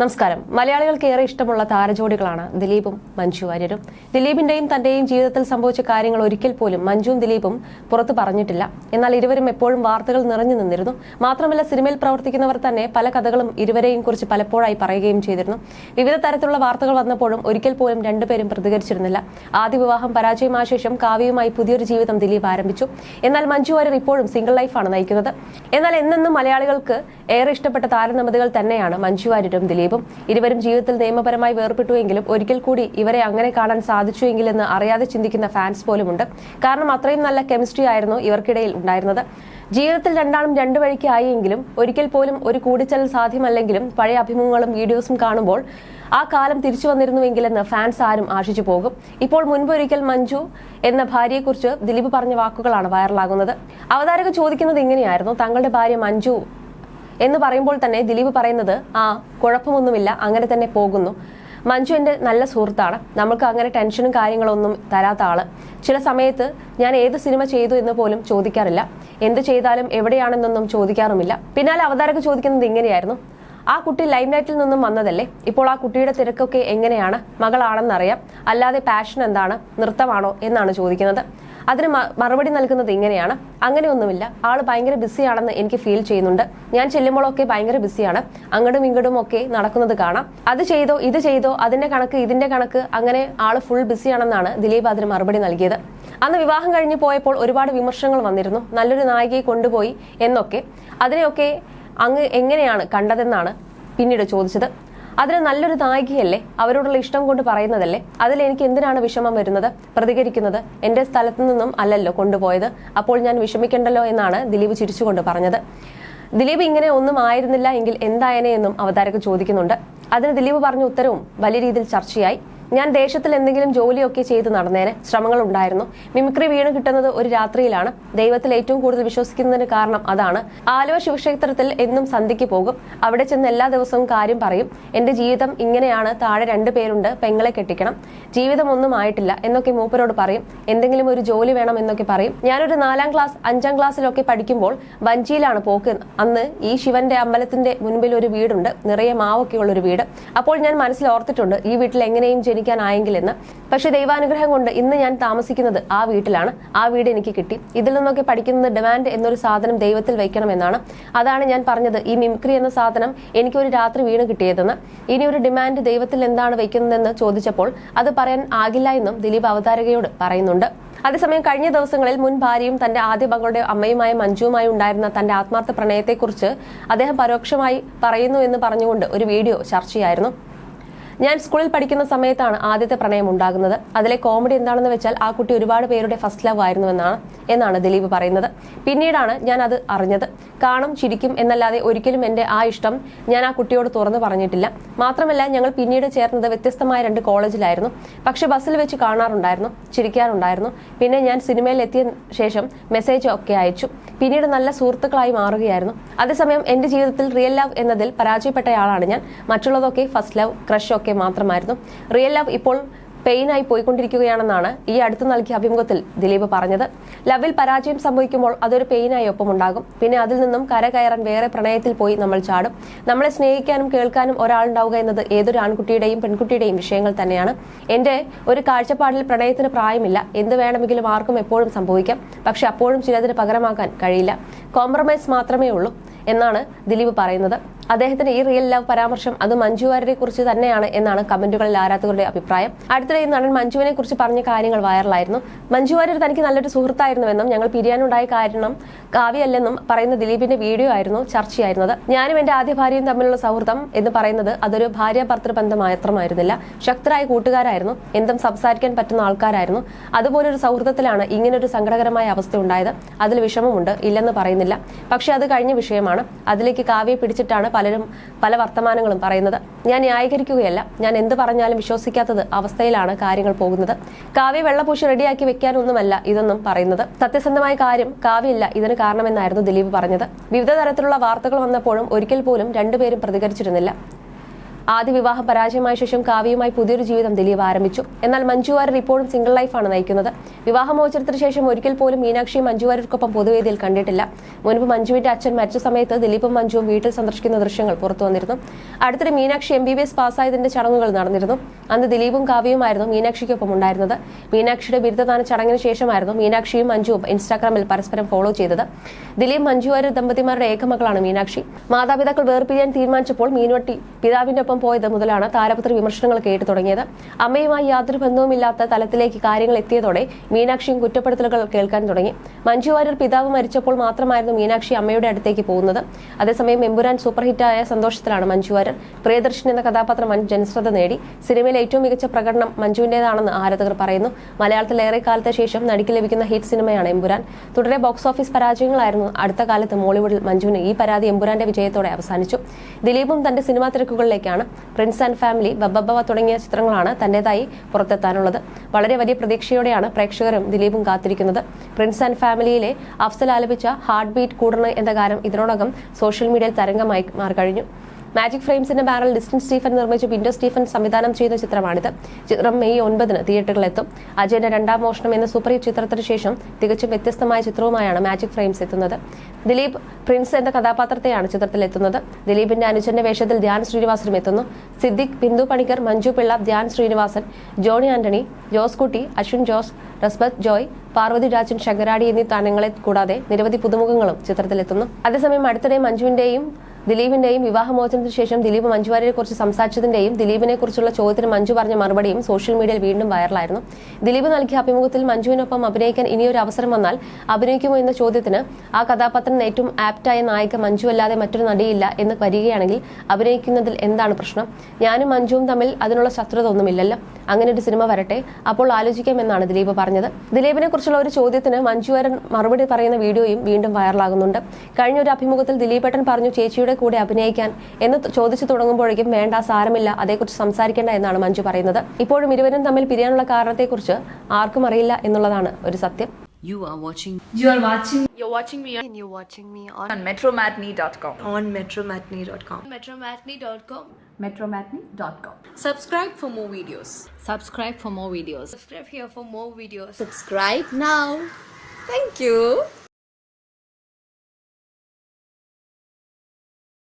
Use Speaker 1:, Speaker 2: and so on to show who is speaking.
Speaker 1: നമസ്കാരം. മലയാളികൾക്ക് ഏറെ ഇഷ്ടമുള്ള താരജോഡികളാണ് ദിലീപും മഞ്ജു വാര്യരും. ദിലീപിന്റെയും തന്റെയും ജീവിതത്തിൽ സംഭവിച്ച കാര്യങ്ങൾ ഒരിക്കൽ പോലും മഞ്ജുവും ദിലീപും പുറത്തു പറഞ്ഞിട്ടില്ല. എന്നാൽ ഇരുവരും എപ്പോഴും വാർത്തകൾ നിറഞ്ഞു നിന്നിരുന്നു. മാത്രമല്ല സിനിമയിൽ പ്രവർത്തിക്കുന്നവർ തന്നെ പല കഥകളും ഇരുവരെയും കുറിച്ച് പലപ്പോഴായി പറയുകയും ചെയ്തിരുന്നു. വിവിധ തരത്തിലുള്ള വാർത്തകൾ വന്നപ്പോഴും ഒരിക്കൽ പോലും രണ്ടുപേരും പ്രതികരിച്ചിരുന്നില്ല. ആദ്യ വിവാഹം പരാജയമായ ശേഷം കാവ്യയുമായി പുതിയൊരു ജീവിതം ദിലീപ് ആരംഭിച്ചു. എന്നാൽ മഞ്ജു വാര്യർ ഇപ്പോഴും സിംഗിൾ ലൈഫാണ് നയിക്കുന്നത്. എന്നാൽ എന്നെന്നും മലയാളികൾക്ക് ഏറെ ഇഷ്ടപ്പെട്ട താരനമതികൾ തന്നെയാണ് മഞ്ജു വാര്യരും ദിലീപും. ഇരുവരും ജീവിതത്തിൽ നിയമപരമായി വേർപെട്ടുവെങ്കിലും ഒരിക്കൽ കൂടി ഇവരെ അങ്ങനെ കാണാൻ സാധിച്ചുവെങ്കിലെന്ന് അറിയാതെ ചിന്തിക്കുന്ന ഫാൻസ് പോലുമുണ്ട്. കാരണം അത്രയും നല്ല കെമിസ്ട്രി ആയിരുന്നു ഇവർക്കിടയിൽ ഉണ്ടായിരുന്നത്. ജീവിതത്തിൽ രണ്ടാളും രണ്ടു വഴിക്ക് ആയെങ്കിലും ഒരിക്കൽ പോലും ഒരു കൂടിച്ചൽ സാധ്യമല്ലെങ്കിലും പഴയ അഭിമുഖങ്ങളും വീഡിയോസും കാണുമ്പോൾ ആ കാലം തിരിച്ചു വന്നിരുന്നുവെങ്കിലെന്ന് ഫാൻസ് ആരും ആശിച്ചു പോകും. ഇപ്പോൾ മുൻപൊരിക്കൽ മഞ്ജു എന്ന ഭാര്യയെക്കുറിച്ച് ദിലീപ് പറഞ്ഞ വാക്കുകളാണ് വൈറലാകുന്നത് അവതാരക ചോദിക്കുന്നത് ഇങ്ങനെയായിരുന്നു തങ്ങളുടെ ഭാര്യ മഞ്ജു എന്ന് പറയുമ്പോൾ തന്നെ ദിലീപ് പറയുന്നത് ആ കുഴപ്പമൊന്നുമില്ല അങ്ങനെ തന്നെ പോകുന്നു. മഞ്ജു എന്റെ നല്ല സുഹൃത്താണ്. നമ്മൾക്ക് അങ്ങനെ ടെൻഷനും കാര്യങ്ങളൊന്നും തരാത്ത ആൾ. ചില സമയത്ത് ഞാൻ ഏത് സിനിമ ചെയ്തു എന്ന് പോലും ചോദിക്കാറില്ല. എന്ത് ചെയ്താലും എവിടെയാണെന്നൊന്നും ചോദിക്കാറുമില്ല. പിന്നാലെ അവതാരക ചോദിക്കുന്നത് ഇങ്ങനെയായിരുന്നു. ആ കുട്ടി ലൈംലൈറ്റിൽ നിന്നും വന്നതല്ലേ? ഇപ്പോൾ ആ കുട്ടിയുടെ തിരക്കൊക്കെ എങ്ങനെയാണ്? മകളാണെന്നറിയാം. അല്ലാതെ പാഷൻ എന്താണ്? നൃത്തമാണോ? എന്നാണ് ചോദിക്കുന്നത്. അതിന് മറുപടി നൽകുന്നത് ഇങ്ങനെയാണ്. അങ്ങനെയൊന്നുമില്ല. ആൾ ഭയങ്കര ബിസിയാണെന്ന് എനിക്ക് ഫീൽ ചെയ്യുന്നുണ്ട്. ഞാൻ ചെല്ലുമ്പോഴൊക്കെ ഭയങ്കര ബിസിയാണ്. അങ്ങടും ഇങ്ങടും ഒക്കെ നടക്കുന്നത് കാണാം. അത് ചെയ്തോ ഇത് ചെയ്തോ അതിന്റെ കണക്ക് ഇതിന്റെ കണക്ക് അങ്ങനെ ആൾ ഫുൾ ബിസിയാണെന്നാണ് ദിലീപ് അതിന് മറുപടി നൽകിയത്. അന്ന് വിവാഹം കഴിഞ്ഞു പോയപ്പോൾ ഒരുപാട് വിമർശനങ്ങൾ വന്നിരുന്നു. നല്ലൊരു നായികയെ കൊണ്ടുപോയി എന്നൊക്കെ. അതിനെയൊക്കെ അങ്ങ് എങ്ങനെയാണ് കണ്ടതെന്നാണ് പിന്നീട് ചോദിച്ചത്. അതിന് നല്ലൊരു നായികയല്ലേ? അവരോടുള്ള ഇഷ്ടം കൊണ്ട് പറയുന്നതല്ലേ? അതിൽ എനിക്ക് എന്തിനാണ് വിഷമം വരുന്നത്? പ്രതികരിക്കുന്നത് എന്റെ സ്ഥലത്തു നിന്നും അല്ലല്ലോ കൊണ്ടുപോയത്? അപ്പോൾ ഞാൻ വിഷമിക്കണ്ടല്ലോ എന്നാണ് ദിലീപ് ചിരിച്ചുകൊണ്ട് പറഞ്ഞത്. ദിലീപ് ഇങ്ങനെ ഒന്നും ആയിരുന്നില്ല എങ്കിൽ എന്തായനെ എന്നും അവതാരക ചോദിക്കുന്നുണ്ട്. അതിന് ദിലീപ് പറഞ്ഞ ഉത്തരവും വലിയ രീതിയിൽ ചർച്ചയായി. ഞാൻ ദേശത്തിൽ എന്തെങ്കിലും ജോലിയൊക്കെ ചെയ്ത് നടന്നേനെ ശ്രമങ്ങൾ ഉണ്ടായിരുന്നു മിമിക്രി വീണ് കിട്ടുന്നത് ഒരു രാത്രിയിലാണ്. ദൈവത്തിൽ ഏറ്റവും കൂടുതൽ വിശ്വസിക്കുന്നതിന് കാരണം അതാണ്. ആലുവ ശിവക്ഷേത്രത്തിൽ എന്നും സന്ധിക്ക് പോകും. അവിടെ ചെന്ന് എല്ലാ ദിവസവും കാര്യം പറയും. എന്റെ ജീവിതം ഇങ്ങനെയാണ്. താഴെ രണ്ടു പേരുണ്ട്. പെങ്ങളെ കെട്ടിക്കണം. ജീവിതം ഒന്നും ആയിട്ടില്ല എന്നൊക്കെ മൂപ്പരോട് പറയും. എന്തെങ്കിലും ഒരു ജോലി വേണം എന്നൊക്കെ പറയും. ഞാനൊരു നാലാം ക്ലാസ് അഞ്ചാം ക്ലാസ്സിലൊക്കെ പഠിക്കുമ്പോൾ വഞ്ചിയിലാണ് പോക്ക്. അന്ന് ഈ ശിവന്റെ അമ്പലത്തിന്റെ മുൻപിൽ ഒരു വീടുണ്ട്. നിറയെ മാവൊക്കെയുള്ള ഒരു വീട്. അപ്പോൾ ഞാൻ മനസ്സിൽ ഓർത്തിട്ടുണ്ട് ഈ വീട്ടിൽ എങ്ങനെയും ജനിക്കാനായെങ്കിലെന്ന് പക്ഷെ ദൈവാനുഗ്രഹം കൊണ്ട് ഇന്ന് ഞാൻ താമസിക്കുന്നത് ആ വീട്ടിലാണ്. ആ വീട് എനിക്ക് കിട്ടി. ഇതിൽ നിന്നൊക്കെ പഠിക്കുന്നത് ഡിമാൻഡ് എന്നൊരു സാധനം ദൈവത്തിൽ വെക്കണമെന്നാണ്. അതാണ് ഞാൻ പറഞ്ഞത്. ഈ മിമിക്രി എന്ന സാധനം എനിക്ക് ഒരു രാത്രി വീണ് കിട്ടിയതെന്ന്. ഇനി ഒരു ഡിമാൻഡ് ദൈവത്തിൽ എന്താണ് വെക്കുന്നതെന്ന് ചോദിച്ചപ്പോൾ അത് പറയാൻ ആകില്ല എന്നും ദിലീപ് അവതാരകയോട് പറയുന്നുണ്ട്. അതേസമയം കഴിഞ്ഞ ദിവസങ്ങളിൽ മുൻ ഭാര്യയും തന്റെ ആദ്യ മകളുടെ അമ്മയുമായ മഞ്ജുവുമായി ഉണ്ടായിരുന്ന തന്റെ ആത്മാർത്ഥ പ്രണയത്തെക്കുറിച്ച് അദ്ദേഹം പരോക്ഷമായി പറയുന്നു എന്ന് പറഞ്ഞുകൊണ്ട് ഒരു വീഡിയോ ചർച്ചയായിരുന്നു. ഞാൻ സ്കൂളിൽ പഠിക്കുന്ന സമയത്താണ് ആദ്യത്തെ പ്രണയം ഉണ്ടാകുന്നത്. അതിലെ കോമഡി എന്താണെന്ന് വെച്ചാൽ ആ കുട്ടി ഒരുപാട് പേരുടെ ഫസ്റ്റ് ലവ് ആയിരുന്നു എന്നാണ് എന്നാണ് ദിലീപ് പറയുന്നത്. പിന്നീടാണ് ഞാൻ അത് അറിഞ്ഞത്. കാണും ചിരിക്കും എന്നല്ലാതെ ഒരിക്കലും എന്റെ ആ ഇഷ്ടം ഞാൻ ആ കുട്ടിയോട് തുറന്നു പറഞ്ഞിട്ടില്ല. മാത്രമല്ല ഞങ്ങൾ പിന്നീട് ചേർന്നത് വ്യത്യസ്തമായ രണ്ട് കോളേജിലായിരുന്നു. പക്ഷെ ബസ്സിൽ വെച്ച് കാണാറുണ്ടായിരുന്നു ചിരിക്കാറുണ്ടായിരുന്നു. പിന്നെ ഞാൻ സിനിമയിൽ എത്തിയ ശേഷം മെസ്സേജ് ഒക്കെ അയച്ചു. പിന്നീട് നല്ല സുഹൃത്തുക്കളായി മാറുകയായിരുന്നു. അതേസമയം എന്റെ ജീവിതത്തിൽ റിയൽ ലവ് എന്നതിൽ പരാജയപ്പെട്ടയാളാണ് ഞാൻ. മറ്റുള്ളതൊക്കെ ഫസ്റ്റ് ലവ് ക്രഷ് ഒക്കെ മാത്രമായിരുന്നു. റിയൽ ലവ് ഇപ്പോൾ പെയിനായി പോയിക്കൊണ്ടിരിക്കുകയാണെന്നാണ് ഈ അടുത്ത് നൽകിയ അഭിമുഖത്തിൽ ദിലീപ് പറഞ്ഞത്. ലവിൽ പരാജയം സംഭവിക്കുമ്പോൾ അതൊരു പെയിനായി ഒപ്പമുണ്ടാകും പിന്നെ അതിൽ നിന്നും കര കയറാൻ വേറെ പ്രണയത്തിൽ പോയി നമ്മൾ ചാടും. നമ്മളെ സ്നേഹിക്കാനും കേൾക്കാനും ഒരാളുണ്ടാവുക എന്നത് ഏതൊരു ആൺകുട്ടിയുടെയും പെൺകുട്ടിയുടെയും വിഷയങ്ങൾ തന്നെയാണ്. എന്റെ ഒരു കാഴ്ചപ്പാടിൽ പ്രണയത്തിന് പ്രായമില്ല. എന്ത് വേണമെങ്കിലും ആർക്കും എപ്പോഴും സംഭവിക്കാം. പക്ഷെ അപ്പോഴും ചിലതിന് പകരമാക്കാൻ കഴിയില്ല. കോംപ്രമൈസ് മാത്രമേ ഉള്ളൂ. എന്നാണ് ദിലീപ് പറയുന്നത്. അദ്ദേഹത്തിന്റെ ഈ റിയൽ ലവ് പരാമർശം അത് മഞ്ജു വാര്യരെ കുറിച്ച് തന്നെയാണ് എന്നാണ് കമന്റുകളിൽ ആരാധകരുടെ അഭിപ്രായം. അടുത്തിടെ ഈ നടൻ മഞ്ജുവിനെ കുറിച്ച് പറഞ്ഞ കാര്യങ്ങൾ വൈറലായിരുന്നു. മഞ്ജു വാര്യർ തനിക്ക് നല്ലൊരു സുഹൃത്തായിരുന്നുവെന്നും ഞങ്ങൾ പിരിയാനുണ്ടായ കാരണം കാവ്യല്ലെന്നും പറയുന്ന ദിലീപിന്റെ വീഡിയോ ആയിരുന്നു ചർച്ചയായിരുന്നത്. ഞാനും എന്റെ ആദ്യ ഭാര്യയും തമ്മിലുള്ള സൗഹൃദം എന്ന് പറയുന്നത് അതൊരു ഭാര്യ ഭർത്തൃ ബന്ധം മാത്രമായിരുന്നില്ല. ശക്തരായ കൂട്ടുകാരായിരുന്നു. എന്തും സംസാരിക്കാൻ പറ്റുന്ന ആൾക്കാരായിരുന്നു. അതുപോലെ ഒരു സൗഹൃദത്തിലാണ് ഇങ്ങനൊരു സങ്കടകരമായ അവസ്ഥ ഉണ്ടായത്. അതിൽ വിഷമമുണ്ട്. ഇല്ലെന്ന് പറയുന്നില്ല. പക്ഷെ അത് കഴിഞ്ഞ വിഷയമാണ്. അതിലേക്ക് കാവ്യെ പിടിച്ചിട്ടാണ് പലരും പല വർത്തമാനങ്ങളും പറയുന്നത്. ഞാൻ ന്യായീകരിക്കുകയല്ല. ഞാൻ എന്ത് പറഞ്ഞാലും വിശ്വസിക്കാത്തത് അവസ്ഥയിലാണ് കാര്യങ്ങൾ പോകുന്നത്. കാവ്യ വെള്ളപൂശി റെഡിയാക്കി വെക്കാനൊന്നുമല്ല ഇതൊന്നും പറയുന്നത്. സത്യസന്ധമായ കാര്യം കാവ്യല്ല ഇതിന് കാരണമെന്നായിരുന്നു ദിലീപ് പറഞ്ഞത്. വിവിധ തരത്തിലുള്ള വാർത്തകൾ വന്നപ്പോഴും ഒരിക്കൽ പോലും രണ്ടുപേരും പ്രതികരിച്ചിരുന്നില്ല. ആദ്യ വിവാഹ പരാജയമായ ശേഷം കാവ്യയുമായി പുതിയൊരു ജീവിതം ദിലീപ് ആരംഭിച്ചു. എന്നാൽ മഞ്ജു വാര്യർ ഇപ്പോഴും സിംഗിൾ ലൈഫാണ് നയിക്കുന്നത്. വിവാഹമോചനത്തിന് ശേഷം ഒരിക്കൽ പോലും മീനാക്ഷിയും മഞ്ജു വാര്യർക്കൊപ്പം പൊതുവേദിയിൽ കണ്ടിട്ടില്ല. മുൻപ് മഞ്ജുവിന്റെ അച്ഛൻ മരിച്ച സമയത്ത് ദിലീപും മഞ്ജുവും വീട്ടിൽ സന്ദർശിക്കുന്ന ദൃശ്യങ്ങൾ പുറത്തു വന്നിരുന്നു. അടുത്തിടെ Meenakshi M B B S പാസ്സായതിന്റെ ചടങ്ങുകൾ നടന്നിരുന്നു. അന്ന് ദിലീപും കാവ്യയുമായിരുന്നു മീനാക്ഷിക്കൊപ്പം ഉണ്ടായിരുന്നത്. മീനാക്ഷിയുടെ ബിരുദദാന ചടങ്ങിന് ശേഷമായിരുന്നു മീനാക്ഷിയും മഞ്ജുവും ഇൻസ്റ്റാഗ്രാമിൽ പരസ്പരം ഫോളോ ചെയ്തത്. ദിലീപ് മഞ്ജു വാര്യർ ദമ്പതിമാരുടെ ഏകമകളാണ് മീനാക്ഷി. മാതാപിതാക്കൾ വേർപിരിയാൻ തീരുമാനിച്ചപ്പോൾ മീൻവട്ടി പിതാവിന്റെ ഒപ്പം പോയത് മുതലാണ് താരപുത്രി വിമർശനങ്ങൾ കേട്ടു തുടങ്ങിയത്. അമ്മയുമായി യാതൊരു ബന്ധവുമില്ലാത്ത തലത്തിലേക്ക് കാര്യങ്ങൾ എത്തിയതോടെ മീനാക്ഷിയും കുറ്റപ്പെടുത്തലുകൾ കേൾക്കാൻ തുടങ്ങി. മഞ്ജു വാര്യർ പിതാവ് മരിച്ചപ്പോൾ മാത്രമായിരുന്നു മീനാക്ഷി അമ്മയുടെ അടുത്തേക്ക് പോകുന്നത്. അതേസമയം എമ്പുരാൻ സൂപ്പർ ഹിറ്റായ സന്തോഷത്തിലാണ് മഞ്ജു വാര്യർ. പ്രിയദർശൻ എന്ന കഥാപാത്രം വൻ ജനശ്രദ്ധ നേടി. സിനിമയിലെ ഏറ്റവും മികച്ച പ്രകടനം മഞ്ജുവിന്റേതാണെന്ന് ആരാധകർ പറയുന്നു. മലയാളത്തിൽ ഏറെ കാലത്തെ ശേഷം നടിക്ക് ലഭിക്കുന്ന ഹിറ്റ് സിനിമയാണ് എമ്പുരാൻ. തുടരെ ബോക്സ് ഓഫീസ് പരാജയങ്ങളായിരുന്നു അടുത്ത കാലത്ത് മോളിവുഡിൽ മഞ്ജുവിന് ഈ പരാതി എമ്പുരാന്റെ വിജയത്തോടെ അവസാനിച്ചു. ദിലീപും തന്റെ സിനിമാ തിരക്കുകളിലേക്കാണ് പ്രിൻസ് ആൻഡ് ഫാമിലി ബബ്ബവ തുടങ്ങിയ ചിത്രങ്ങളാണ് തന്റേതായി പുറത്തെത്താനുള്ളത്. വളരെ വലിയ പ്രതീക്ഷയോടെയാണ് പ്രേക്ഷകരും ദിലീപും കാത്തിരിക്കുന്നത്. പ്രിൻസ് ആൻഡ് ഫാമിലിയിലെ അഫ്സൽ ആലപിച്ച ഹാർട്ട് ബീറ്റ് കൂടണ എന്ന ഗാനം ഇതിനോടകം സോഷ്യൽ മീഡിയയിൽ തരംഗമായി മാറിക്കഴിഞ്ഞു. മാജിക് ഫ്രെയിംസിന്റെ ബാനറിൽ ഡിസ്റ്റൻ സ്റ്റീഫൻ നിർമ്മിച്ച. വിൻഡോ സ്റ്റീഫൻ സംവിധാനം ചെയ്ത ചിത്രമാണിത്. ചിത്രം മെയ് ഒൻപതിന് തിയേറ്ററുകളിലെത്തും അജയന്റെ രണ്ടാം മോഷണം എന്ന സൂപ്പർ ഹിറ്റ് ചിത്രത്തിന് ശേഷം തികച്ചും വ്യത്യസ്തമായ ചിത്രവുമായാണ് മാജിക് ഫ്രെയിംസ് എത്തുന്നത്. ദിലീപ് പ്രിൻസ് എന്ന കഥാപാത്രത്തെയാണ് ചിത്രത്തിൽ എത്തുന്നത് ദിലീപിന്റെ അനുജന്റെ വേഷത്തിൽ ധ്യാൻ ശ്രീനിവാസനും എത്തുന്നു. സിദ്ദിഖ് ബിന്ദു പണിക്കർ മഞ്ജു പിള്ള ധ്യാൻ ശ്രീനിവാസൻ ജോണി ആന്റണി ജോസ് കുട്ടി അശ്വിൻ ജോസ് റസ്ബത്ത് ജോയ് പാർവതി രാജൻ ശങ്കരാടി എന്നീ താരങ്ങളെ കൂടാതെ നിരവധി പുതുമുഖങ്ങളും ചിത്രത്തിലെത്തുന്നു. അതേസമയം അടുത്തിടെ മഞ്ജുവിന്റെയും ദിലീപിന്റെയും വിവാഹമോചനത്തിന് ശേഷം ദിലീപ് മഞ്ജു വാര്യരെ കുറിച്ച് സംസാരിച്ചതിന്റെയും ദിലീപിനെ കുറിച്ചുള്ള ചോദ്യത്തിന് മഞ്ജു പറഞ്ഞ മറുപടിയും സോഷ്യൽ മീഡിയയിൽ വീണ്ടും വൈറലായിരുന്നു. ദിലീപ് നൽകിയ അഭിമുഖത്തിൽ മഞ്ജുവിനൊപ്പം അഭിനയിക്കാൻ ഇനിയൊരു അവസരം വന്നാൽ അഭിനയിക്കുമോ എന്ന ചോദ്യത്തിന് ആ കഥാപാത്രം ഏറ്റവും ആപ്റ്റായ നായിക മഞ്ജു അല്ലാതെ മറ്റൊരു നടിയില്ല എന്ന് വരികയാണെങ്കിൽ അഭിനയിക്കുന്നതിൽ എന്താണ് പ്രശ്നം? ഞാനും മഞ്ജുവും തമ്മിൽ അതിനുള്ള ശത്രുത ഒന്നുമില്ലല്ലോ അങ്ങനെ ഒരു സിനിമ വരട്ടെ. അപ്പോൾ ആലോചിക്കാമെന്നാണ് ദിലീപ് പറഞ്ഞത്. ദിലീപിനെ കുറിച്ചുള്ള ഒരു ചോദ്യത്തിന് മഞ്ജു വാര്യർ മറുപടി പറയുന്ന വീഡിയോയും വീണ്ടും വൈറലാകുന്നുണ്ട്. കഴിഞ്ഞ ഒരു അഭിമുഖത്തിൽ ദിലീപ് ദിലീപേട്ടൻ പറഞ്ഞു ചേച്ചിയുടെ കൂടെ അഭിനയിക്കാൻ എന്ന് ചോദിച്ചു തുടങ്ങുമ്പോഴേക്കും വേണ്ട സാരമില്ല അതേക്കുറിച്ച് സംസാരിക്കേണ്ട എന്നാണ് മഞ്ജു പറയുന്നത് ഇപ്പോഴും ഇരുവരും തമ്മിൽ പിരിയാനുള്ള കാരണത്തെക്കുറിച്ച് ആർക്കും അറിയില്ല എന്നുള്ളതാണ് ഒരു സത്യം
Speaker 2: You are watching
Speaker 3: You are watching
Speaker 4: You're watching me
Speaker 5: and you're watching me on,
Speaker 3: on metromatney.com.
Speaker 5: on metromatney.com.
Speaker 4: metromatney.com.
Speaker 3: Metromatney.com.
Speaker 4: Subscribe for more videos.
Speaker 2: subscribe for more videos
Speaker 4: Subscribe here for more videos.
Speaker 5: Subscribe now. Thank you.